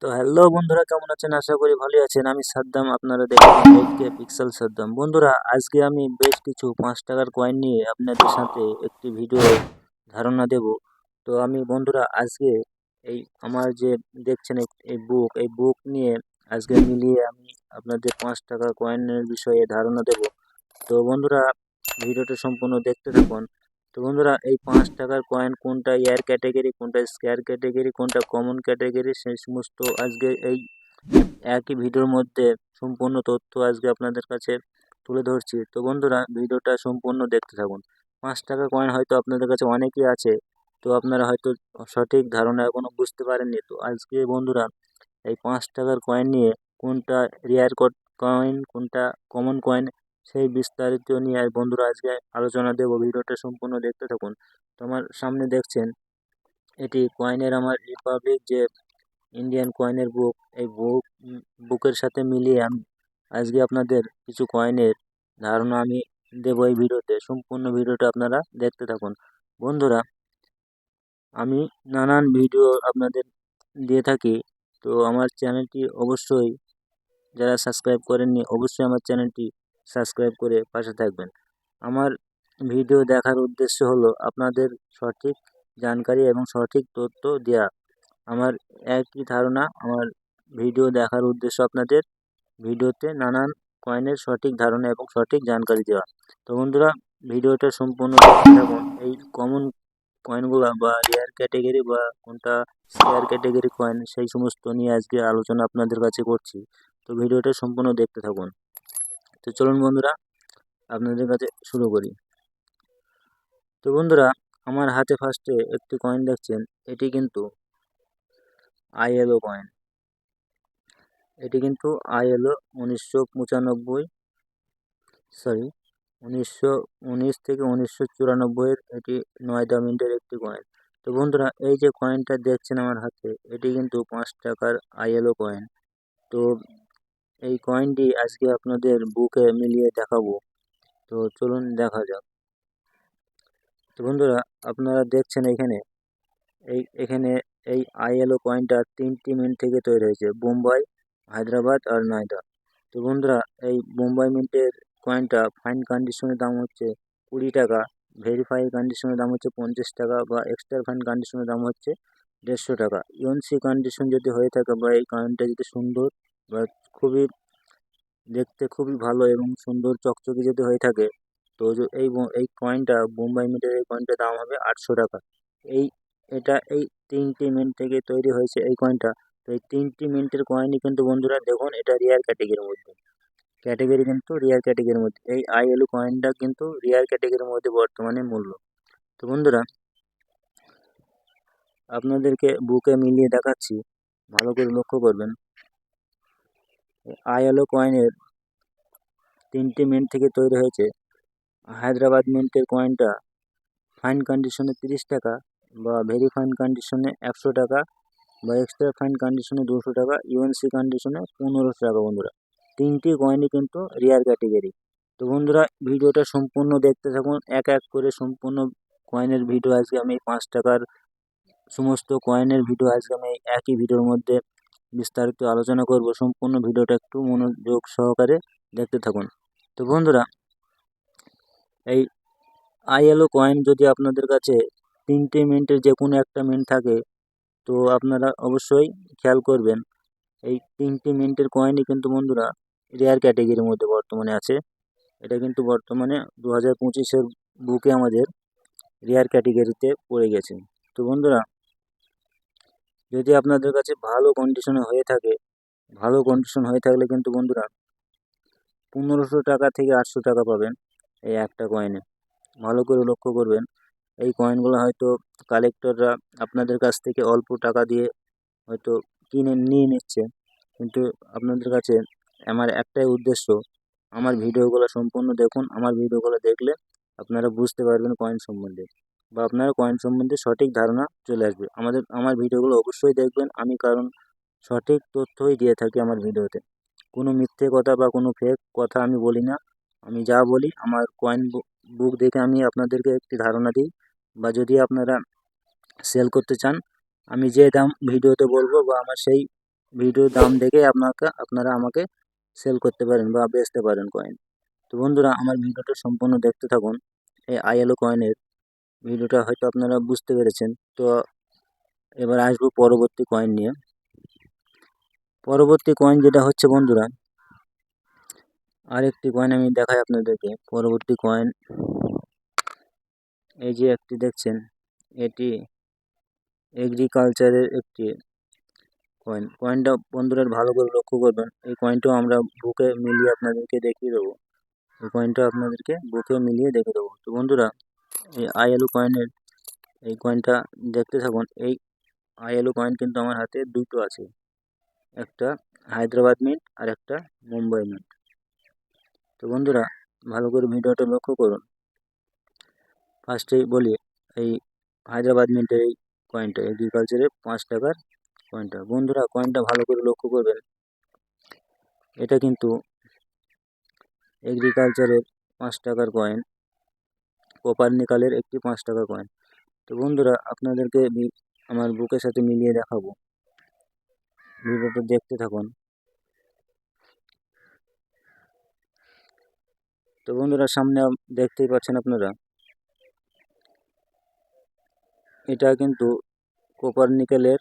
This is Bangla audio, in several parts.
তো হ্যালো বন্ধুরা, কেমন আছেন? আশা করি ভালোই আছেন। আমি সাদ্দাম, আপনারা দেখছেন পিক্সেল সাদ্দাম। বন্ধুরা, আজকে আমি বেশ কিছু পাঁচ টাকার কয়েন নিয়ে আপনাদের সাথে একটি ভিডিও ধারণা দেব। তো আমি বন্ধুরা, আজকে এই আমার যে দেখছেন এই- বুক এই বুক নিয়ে আজকে মিলিয়ে আমি আপনাদের পাঁচ টাকার কয়েনের বিষয়ে ধারণা দেব। তো বন্ধুরা ভিডিওটা সম্পূর্ণ দেখতে থাকুন। তো বন্ধুরা, এই পাঁচ টাকার কয়েন কোনটা এয়ার ক্যাটাগরি কোনটা স্কোয়ার ক্যাটাগরি কোনটা কমন ক্যাটাগরি সেই সমস্ত আজকে এই একই ভিডিওর মধ্যে সম্পূর্ণ তথ্য আজকে আপনাদের কাছে তুলে ধরছি। তো বন্ধুরা, ভিডিওটা সম্পূর্ণ দেখতে থাকুন। পাঁচ টাকা কয়েন হয়তো আপনাদের কাছে অনেকই আছে, তো আপনারা হয়তো সঠিক ধারণা এখনও বুঝতে পারেননি। তো আজকে বন্ধুরা, এই পাঁচ টাকার কয়েন নিয়ে কোনটা রেয়ার কয়েন কোনটা কমন কয়েন সেই বিস্তারিত নিয়ে বন্ধুরা আজকে আলোচনা দেব। ভিডিওটা সম্পূর্ণ দেখতে থাকুন। তো আমার সামনে দেখছেন, এটি কয়েনের আমার রিপাবলিক যে ইন্ডিয়ান কয়েনের বুক, এই বুক বুকের সাথে মিলিয়ে আমি আজকে আপনাদের কিছু কয়েনের ধারণা আমি দেবো এই ভিডিওতে। সম্পূর্ণ ভিডিওটা আপনারা দেখতে থাকুন। বন্ধুরা, আমি নানান ভিডিও আপনাদের দিয়ে থাকি, তো আমার চ্যানেলটি অবশ্যই যারা সাবস্ক্রাইব করেননি, অবশ্যই আমার চ্যানেলটি সাবস্ক্রাইব করে পাশে থাকবেন। আমার ভিডিও দেখার উদ্দেশ্য হলো আপনাদের সঠিক জানকারি এবং সঠিক তথ্য দেওয়া আমার একই ধারণা, আমার ভিডিও দেখার উদ্দেশ্য আপনাদের ভিডিওতে নানান কয়েনের সঠিক ধারণা এবং সঠিক জানকারি দেওয়া। তো বন্ধুরা ভিডিওটা সম্পূর্ণ দেখতে থাকুন। এই কমন কয়েনগুলো বা রেয়ার ক্যাটেগরি বা কোনটা স্কোয়ার ক্যাটেগরি কয়েন সেই সমস্ত নিয়ে আজকে আলোচনা আপনাদের কাছে করছি। তো ভিডিওটা সম্পূর্ণ দেখতে থাকুন। তো চলুন বন্ধুরা, আপনাদের কাছে শুরু করি। তো বন্ধুরা, আমার হাতে ফার্স্টে একটি কয়েন দেখছেন, এটি কিন্তু আইএলও কয়েন এটি কিন্তু আইএলও উনিশশো পঁচানব্বই সরি উনিশশো উনিশ থেকে উনিশশো চুরানব্বইয়ের এটি নয়দা মিনিটের একটি কয়েন তো বন্ধুরা, এই যে কয়েনটা দেখছেন আমার হাতে, এটি কিন্তু পাঁচ টাকার আইএলও কয়েন তো এই কয়েনটি আজকে আপনাদের বুকে মিলিয়ে দেখাবো। তো চলুন দেখা যাক। তো বন্ধুরা, আপনারা দেখছেন এখানে, এই এখানে এই আইএলও কয়েনটা তিনটি মিন্ট থেকে তৈরি হয়েছে বোম্বাই হায়দ্রাবাদ আর নয়ডা। তো বন্ধুরা, এই বোম্বাই মিন্টের কয়েনটা ফাইন কন্ডিশনের দাম হচ্ছে কুড়ি টাকা ভেরিফাই কন্ডিশনের দাম হচ্ছে পঞ্চাশ টাকা বা এক্সট্রা ফাইন কন্ডিশনের দাম হচ্ছে দেড়শো টাকা। ইউএনসি কন্ডিশন যদি হয়ে থাকে বা এই কয়েনটা যদি সুন্দর বা খুবই দেখতে খুবই ভালো এবং সুন্দর চকচকে যদি হয়ে থাকে, তো এই এই কয়েনটা বোম্বাই মিন্টের এই কয়েনটার দাম হবে আটশো টাকা। এই, এটা এই তিনটি মিন্ট থেকে তৈরি হয়েছে এই কয়েনটা তো এই তিনটি মিন্টের কয়েনই কিন্তু বন্ধুরা দেখুন, এটা রেয়ার ক্যাটেগরির মধ্যে। ক্যাটেগরি কিন্তু রেয়ার ক্যাটেগরির মধ্যে। এই আইএলও কয়েনটা কিন্তু রেয়ার ক্যাটেগরির মধ্যে বর্তমানে মূল্য। তো বন্ধুরা, আপনাদেরকে বুকে মিলিয়ে দেখাচ্ছি। ভালো করে লক্ষ্য করবেন। আইএলও কয়েনের তিনটি মিন্ট থেকে তৈরি হয়েছে। হায়দ্রাবাদ মিন্টের কয়েনটা ফাইন কন্ডিশনে তিরিশ টাকা বা ভেরি ফাইন কন্ডিশনে একশো টাকা বা এক্সট্রা ফাইন কন্ডিশনে দুশো টাকা, ইউএনসি কন্ডিশনে পনেরোশো টাকা বন্ধুরা। তিনটি কয়েনই কিন্তু রেয়ার ক্যাটেগরি। তো বন্ধুরা, ভিডিওটা সম্পূর্ণ দেখতে থাকুন, এক এক করে সম্পূর্ণ কয়েনের ভিডিও আজকে আমি পাঁচ টাকার সমস্ত কয়েনের ভিডিও আজকে আমি একই ভিডিওর মধ্যে বিস্তারিত আলোচনা করব। সম্পূর্ণ ভিডিওটা একটু মনোযোগ সহকারে দেখতে থাকুন। তো বন্ধুরা, এই আইএলও কয়েন যদি আপনাদের কাছে তিনটে মিনিটের যে কোনো একটা মিনিট থাকে, তো আপনারা অবশ্যই খেয়াল করবেন, এই তিনটে মিনিটের কয়েনই কিন্তু বন্ধুরা রেয়ার ক্যাটেগরির মধ্যে বর্তমানে আছে। এটা কিন্তু বর্তমানে দু হাজার পঁচিশের বুকে আমাদের রেয়ার ক্যাটেগরিতে পড়ে গেছে। তো বন্ধুরা যদি আপনাদের কাছে ভালো কন্ডিশনে হয়ে থাকে, ভালো কন্ডিশন হয়ে থাকলে কিন্তু বন্ধুরা পনেরোশো টাকা থেকে আটশো টাকা পাবেন এই একটা কয়েনে ভালো করে লক্ষ্য করবেন, এই কয়েনগুলো হয়তো কালেক্টররা আপনাদের কাছ থেকে অল্প টাকা দিয়ে হয়তো কিনে নিয়ে নিচ্ছে, কিন্তু আপনাদের কাছে আমার একটাই উদ্দেশ্য, আমার ভিডিওগুলো সম্পূর্ণ দেখুন, আমার ভিডিওগুলো দেখলে আপনারা বুঝতে পারবেন কয়েন সম্বন্ধে। বা আপনার কয়েন সম্বন্ধে সঠিক ধারণা চলে আসবে। আমাদের, আমার ভিডিওগুলো অবশ্যই দেখবেন। আমি কারণ সঠিক তথ্যই দিয়ে থাকি আমার ভিডিওতে। কোনো মিথ্যে কথা বা কোনো ফেক কথা আমি বলি না। আমি যা বলি, আমার কয়েন বুক দেখে আমি আপনাদেরকে একটি ধারণা দিই। বা যদি আপনারা সেল করতে চান, আমি যে দাম ভিডিওতে বলব বা আমার সেই ভিডিও দাম দেখে আপনাকে, আপনারা আমাকে সেল করতে পারেন বা বেচতে পারেন কয়েন তো বন্ধুরা, আমার ভিডিওটা সম্পূর্ণ দেখতে থাকুন। এই আইএলও কয়েনের ভিডিওটা হয়তো আপনারা বুঝতে পেরেছেন। তো এবার আসব পরবর্তী কয়েন নিয়ে। পরবর্তী কয়েন যেটা হচ্ছে বন্ধুরা, আরেকটি কয়েন আমি দেখাই আপনাদেরকে। পরবর্তী কয়েন এই যে একটি দেখছেন, এটি এগ্রিকালচারের একটি কয়েন কয়েনটা বন্ধুরা ভালো করে লক্ষ্য করবেন। এই কয়েনটাও আমরা বুকে মিলিয়ে আপনাদেরকে দেখিয়ে দেবো। এই কয়েনটা আপনাদেরকে বুকে মিলিয়ে দেখে দেবো। তো বন্ধুরা এই আইএলও কয়েনের এই কয়েনটা দেখতে থাকুন, এই আইএলও কয়েন কিন্তু আমার হাতে দুটো আছে। একটা হায়দ্রাবাদ মিন্ট আর একটা মুম্বাই মিন্ট তো বন্ধুরা, ভালো করে ভিডিওটা লক্ষ্য করুন। ফার্স্টেই বলি, এই হায়দ্রাবাদ মিন্টের এই কয়েনটা এগ্রিকালচারের পাঁচ টাকার কয়েনটা বন্ধুরা কয়েনটা ভালো করে লক্ষ্য করবেন। এটা কিন্তু এগ্রিকালচারের পাঁচ টাকার কয়েন কপার নিকালের একটি পাঁচ টাকা কয়েন তো বন্ধুরা, আপনাদেরকে আমার বুকের সাথে মিলিয়ে দেখাবো। ভিডিওটা দেখতে থাকুন। তো বন্ধুরা, সামনে দেখতেই পাচ্ছেন আপনারা? এটা কিন্তু কোপার নিকেলের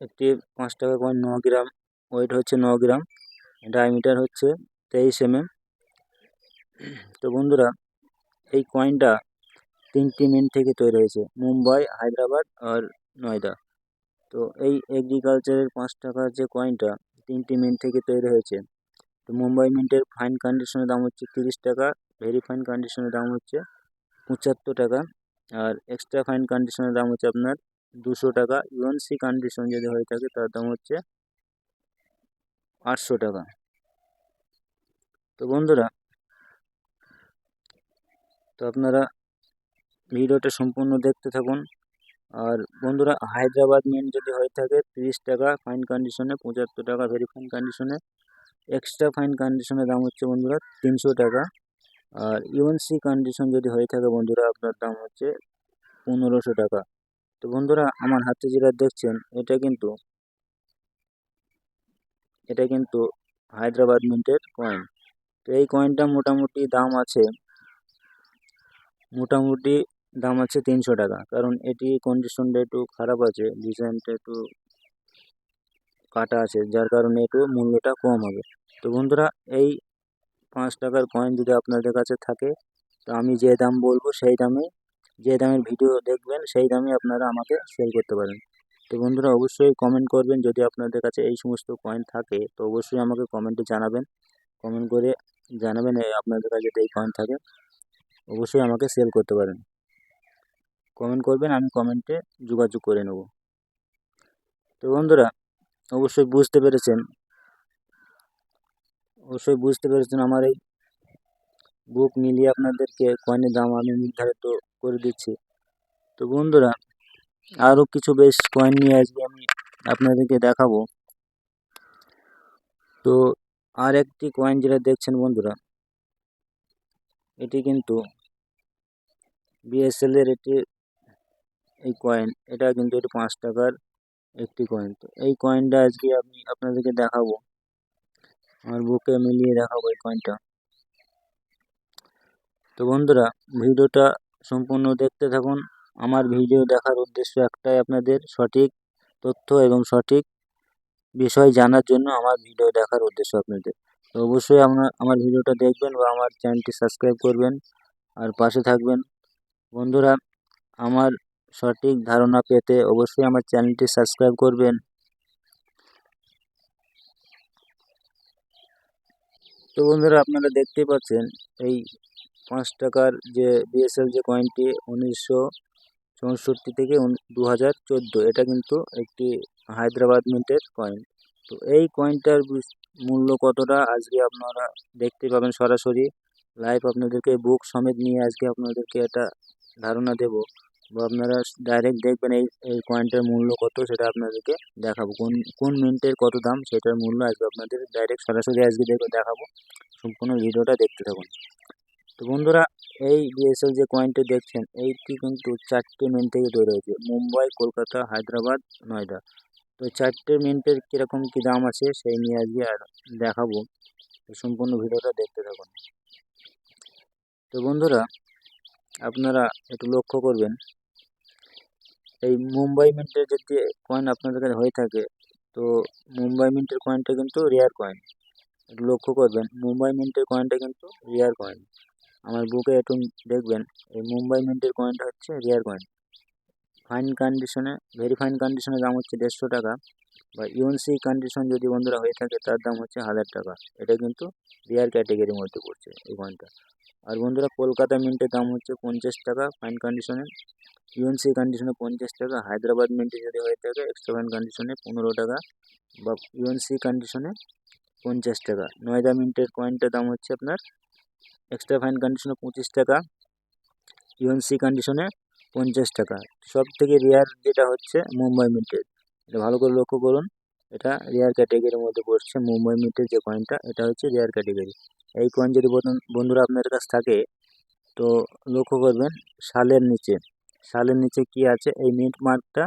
একটি পাঁচ টাকা কয়েন ন গ্রাম। ওয়েট হচ্ছে ন গ্রাম। ডায়ামিটার হচ্ছে তেইশ এমএম তো বন্ধুরা এই কয়েনটা তিনটি মিন্ট থেকে তৈরি হয়েছে, মুম্বাই, হায়দ্রাবাদ আর নয়ডা। তো এই এগ্রিকালচারের পাঁচ টাকার যে কয়েনটা তিনটি মিন্ট থেকে তৈরি হয়েছে, তো মুম্বাই মিন্টের ফাইন কন্ডিশনের দাম হচ্ছে তিরিশ টাকা ভেরি ফাইন কন্ডিশনের দাম হচ্ছে পঁচাত্তর টাকা, আর এক্সট্রা ফাইন কন্ডিশনের দাম হচ্ছে আপনার দুশো টাকা ইউএনসি কন্ডিশন যদি হয়ে থাকে তার দাম হচ্ছে আটশো টাকা। তো বন্ধুরা তো আপনারা ভিডিওটা সম্পূর্ণ দেখতে থাকুন। আর বন্ধুরা, হায়দ্রাবাদ মেন যদি হয়ে থাকে, তিরিশ টাকা ফাইন কন্ডিশনে পঁচাত্তর টাকা ভেরি ফাইন কন্ডিশনে এক্সট্রা ফাইন কন্ডিশনের দাম হচ্ছে বন্ধুরা তিনশো টাকা। আর ইউএনসি কন্ডিশন যদি হয়ে থাকে বন্ধুরা, আপনার দাম হচ্ছে পনেরোশো টাকা। তো বন্ধুরা, আমার হাতে যেটা দেখছেন, এটা কিন্তু এটা কিন্তু হায়দ্রাবাদ মিন্টের কয়েন তো এই কয়েনটা মোটামুটি দাম আছে মোটামুটি দাম আছে তিনশো টাকা। কারণ এটি কন্ডিশনটা একটু খারাপ আছে ডিজাইনটা একটু কাটা আছে, যার কারণে একটু মূল্যটা কম হবে। তো বন্ধুরা, এই পাঁচ টাকার কয়েন যদি আপনাদের কাছে থাকে, তো আমি যে দাম বলব সেই দামে, যে দামের ভিডিও দেখবেন, সেই দামে আপনারা আমাকে সেল করতে পারেন। তো বন্ধুরা, অবশ্যই কমেন্ট করবেন। যদি আপনাদের কাছে এই সমস্ত কয়েন থাকে, তো অবশ্যই আমাকে কমেন্টে জানাবেন। কমেন্ট করে জানাবেন আপনাদের কাছে যদি এই কয়েন থাকে। অবশ্যই আমাকে সেল করতে পারেন। কমেন্ট করবেন, আমি কমেন্টে যোগাযোগ করে নেব। তো বন্ধুরা, অবশ্যই বুঝতে পেরেছেন, অবশ্যই বুঝতে পেরেছেন আমার এই বুক মিলিয়ে আপনাদেরকে কয়েনের দাম আমি নির্ধারিত করে দিচ্ছি। তো বন্ধুরা, আরও কিছু বেশ কয়েন নিয়ে আজকে আমি আপনাদেরকে দেখাবো। তো আর একটি কয়েন যেটা দেখছেন বন্ধুরা, এটি কিন্তু বিএসএল এর একটি, এই কয়েন এটা কিন্তু একটি পাঁচ টাকার একটি কয়েন তো এই কয়েনটা আজকে আমি আপনাদেরকে দেখাবো। আমার বুকে মিলিয়ে দেখাবো এই কয়েনটা তো বন্ধুরা, ভিডিওটা সম্পূর্ণ দেখতে থাকুন। আমার ভিডিও দেখার উদ্দেশ্য একটাই আপনাদের, সঠিক তথ্য এবং সঠিক বিষয় জানার জন্য আমার ভিডিও দেখার উদ্দেশ্য আপনাদের। তো অবশ্যই আপনার আমার ভিডিওটা দেখবেন বা আমার চ্যানেলটি সাবস্ক্রাইব করবেন আর পাশে থাকবেন। বন্ধুরা, আমার সঠিক ধারণা পেতে অবশ্যই আমার চ্যানেলটি সাবস্ক্রাইব করবেন। তো বন্ধুরা, আপনারা দেখতেই পাচ্ছেন, এই পাঁচ টাকার যে বিএসএল যে কয়েনটি উনিশশো চৌষট্টি থেকে দু হাজার চোদ্দ, এটা কিন্তু একটি হায়দ্রাবাদ মিন্টের কয়েন তো এই কয়েনটার মূল্য কতটা? আজকে আপনারা দেখতে পাবেন সরাসরি। লাইভ আপনাদেরকে বুক সমেত নিয়ে আজকে আপনাদেরকে এটা ধারণা দেব। বা আপনারা ডাইরেক্ট দেখবেন এই এই কয়েনটার মূল্য কত সেটা আপনাদেরকে দেখাবো। কোন কোন মিন্টের কত দাম সেটার মূল্য আজকে আপনাদের ডাইরেক্ট সরাসরি আজকে দেখে দেখাবো। সম্পূর্ণ ভিডিওটা দেখতে থাকুন। তো বন্ধুরা, এই ডিএসএল যে কয়েনটি দেখছেন, এইটি কিন্তু চারটে মেন থেকে তৈরি হয়েছে। মুম্বাই, কলকাতা, হায়দ্রাবাদ, নয়ডা। তো চারটে মিনিটের কীরকম কী দাম আছে সেই নিয়ে আজকে আর দেখাবো। সম্পূর্ণ ভিডিওটা দেখতে থাকুন। তো বন্ধুরা আপনারা একটু লক্ষ্য করবেন। এই মুম্বাই মিন্টের যদি কয়েন আপনাদের কাছে হয়ে থাকে, তো মুম্বাই মিন্টের কয়েনটা কিন্তু রেয়ার কয়েন একটু লক্ষ্য করবেন, মুম্বাই মিন্টের কয়েনটা কিন্তু রেয়ার কয়েন আমার বুকে একটু দেখবেন, এই মুম্বাই মিন্টের কয়েনটা হচ্ছে রেয়ার কয়েন ফাইন কন্ডিশনে ভেরি ফাইন কন্ডিশনের দাম হচ্ছে দেড়শো টাকা। বা ইউএনসি কন্ডিশন যদি বন্ধুরা হয়ে থাকে, তার দাম হচ্ছে হাজার টাকা। এটা কিন্তু রেয়ার ক্যাটেগরির মধ্যে পড়ছে এই কয়েনটা আর বন্ধুরা, কলকাতা মিন্টের দাম হচ্ছে পঞ্চাশ টাকা ফাইন কন্ডিশনে ইউএনসি কন্ডিশনে পঞ্চাশ টাকা, হায়দ্রাবাদ মিন্টে যদি হয়ে থাকে এক্সট্রা ফাইন কন্ডিশনে পনেরো টাকা বা ইউএনসি কন্ডিশনে পঞ্চাশ টাকা। নয়দা মিন্টের কয়েনটার দাম হচ্ছে আপনার এক্সট্রা ফাইন কন্ডিশনে পঁচিশ টাকা ইউএনসি কন্ডিশনে পঞ্চাশ টাকা। সব থেকে রেয়ার যেটা হচ্ছে মুম্বাই মিন্টের এটা ভালো করে লক্ষ্য করুন। এটা রেয়ার ক্যাটেগরির মধ্যে পড়ছে মুম্বাই মিন্টের যে কয়েনটা এটা হচ্ছে রেয়ার ক্যাটেগরি এই কয়েন যদি বন্ধুরা আপনার কাছে থাকে, তো লক্ষ্য করবেন সালের নিচে। সালের নিচে কি আছে? এই মিন্ট মার্কটা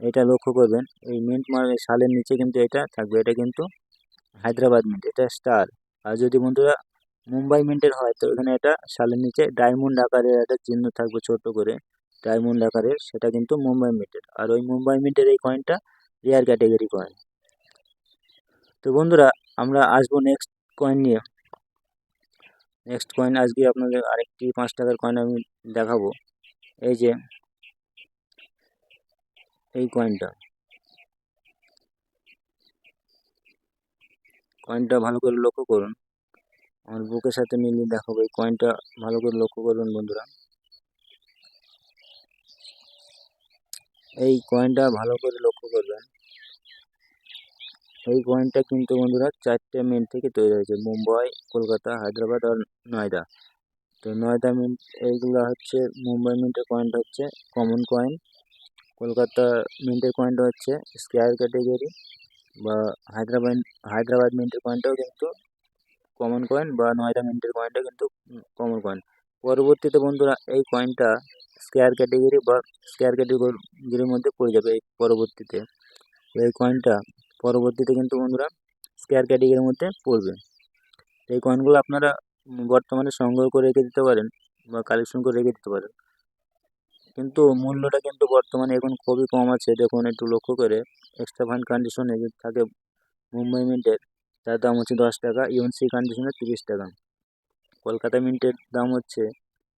এটা লক্ষ্য করবেন। এই মিন্ট মার্ক সালের নিচে কিন্তু এটা থাকবে। এটা কিন্তু হায়দ্রাবাদ মিন্ট এটা স্টার আর যদি বন্ধুরা মুম্বাই মিন্টের হয়, তো এখানে এটা সালের নিচে ডায়মন্ড আকারের একটা চিহ্ন থাকবে ছোট করে। ডায়মন্ড আকারের সেটা কিন্তু মুম্বাই মিন্টের আর ওই মুম্বাই মিন্টের এই কয়েনটা রেয়ার ক্যাটেগরি কয়েন তো বন্ধুরা, আমরা আসব নেক্সট কয়েন নিয়ে। নেক্সট কয়েন আজকে আপনাদের আরেকটি পাঁচ টাকার কয়েন আমি দেখাবো। এই যে, এই কয়েনটা কয়েনটা ভালো করে লক্ষ্য করুন। আমার বুকের সাথে মিলিয়ে দেখাবো। এই কয়েনটা ভালো করে লক্ষ্য করুন বন্ধুরা। এই কয়েনটা ভালো করে লক্ষ্য করবেন। এই কয়েনটা কিন্তু বন্ধুরা চারটে মিন্ট থেকে তৈরি হয়েছে। মুম্বাই, কলকাতা, হায়দ্রাবাদ আর নয়দা। তো নয়দা মিন্ট এইগুলো হচ্ছে, মুম্বাই মিন্টের কয়েনটা হচ্ছে কমন কয়েন কলকাতা মিন্টের কয়েনটা হচ্ছে স্কোয়ার ক্যাটেগরি বা হায়দ্রাবাদ হায়দ্রাবাদ মিন্টের কয়েনটাও কিন্তু কমন কয়েন বা নয়দা মিন্টের কয়েনটা কিন্তু কমন কয়েন পরবর্তীতে বন্ধুরা, এই কয়েনটা স্কোয়ার ক্যাটেগরি বা স্কোয়ার ক্যাটেগরির মধ্যে পড়ে যাবে এই পরবর্তীতে। এই কয়েনটা পরবর্তীতে কিন্তু বন্ধুরা স্কোয়ার ক্যাটেগরির মধ্যে পড়বে। এই কয়েনগুলো আপনারা বর্তমানে সংগ্রহ করে রেখে দিতে পারেন বা কালেকশন করে রেখে দিতে পারেন। কিন্তু মূল্যটা কিন্তু বর্তমানে এখন খুবই কম আছে, দেখুন একটু লক্ষ্য করে। এক্সট্রা ফাইন কন্ডিশনে থাকে মুম্বাই মিন্টের তার দাম হচ্ছে দশ টাকা ইউএনসি কন্ডিশনে তিরিশ টাকা। কলকাতা মিন্টের দাম হচ্ছে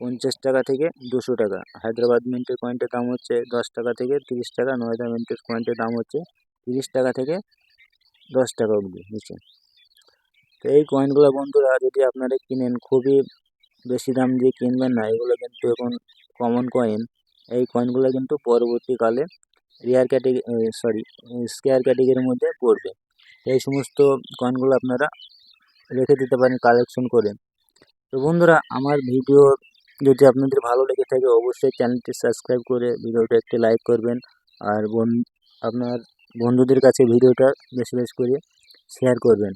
পঞ্চাশ টাকা থেকে দুশো টাকা। হায়দ্রাবাদ মিন্টের কয়েনটার দাম হচ্ছে দশ টাকা থেকে তিরিশ টাকা। নয়দা মিন্টের কয়েনটার দাম হচ্ছে তিরিশ টাকা থেকে দশ টাকা অবধি নিচে তো এই কয়েনগুলো বন্ধুরা যদি আপনারা কিনেন, খুবই বেশি দাম দিয়ে কিনবেন না। এগুলো কিন্তু এখন কমন কয়েন এই কয়েনগুলো কিন্তু পরবর্তীকালে রেয়ার ক্যাটেগরি সরি স্কেয়ার ক্যাটেগরির মধ্যে পড়বে। এই সমস্ত কয়েনগুলো আপনারা রেখে দিতে পারেন কালেকশন করে। তো বন্ধুরা, আমার ভিডিও যদি আপনাদের ভালো লেগে থাকে, অবশ্যই চ্যানেলটি সাবস্ক্রাইব করে ভিডিওটা একটি লাইক করবেন। আর বোন, আপনার বন্ধুদের কাছে ভিডিওটা বেশি বেশি করে শেয়ার করবেন।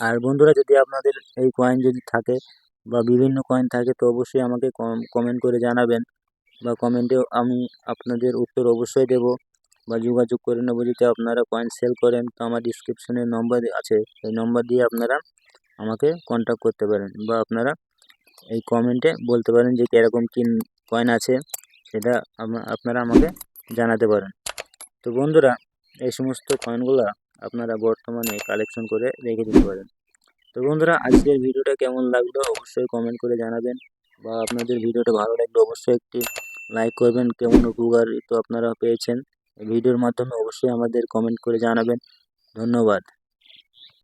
আর বন্ধুরা, যদি আপনাদের এই কয়েন যদি থাকে বা বিভিন্ন কয়েন থাকে, তো অবশ্যই আমাকে কমেন্ট করে জানাবেন। বা কমেন্টেও আমি আপনাদের উত্তর অবশ্যই দেব। বা যোগাযোগ করে নেব যদি আপনারা কয়েন সেল করেন, তো আমার ডিসক্রিপশনে নম্বর আছে। সেই নম্বর দিয়ে আপনারা আমাকে কন্ট্যাক্ট করতে পারেন বা আপনারা এই কমেন্টে বলতে পারেন যে কীরকম কী কয়েন আছে সেটা আপনারা আমাকে জানাতে পারেন। তো বন্ধুরা, এই সমস্ত কয়েনগুলো আপনারা বর্তমানে কালেকশন করে রেখে দিতে পারেন। তো বন্ধুরা, আজকের ভিডিওটা কেমন লাগল অবশ্যই কমেন্ট করে জানাবেন বা আপনাদের ভিডিওটা ভালো লাগলে অবশ্যই একটি লাইক করবেন। কেমন উপকারিত আপনারা পেয়েছেন ভিডিওর মাধ্যমে অবশ্যই আমাদের কমেন্ট করে জানাবেন। ধন্যবাদ।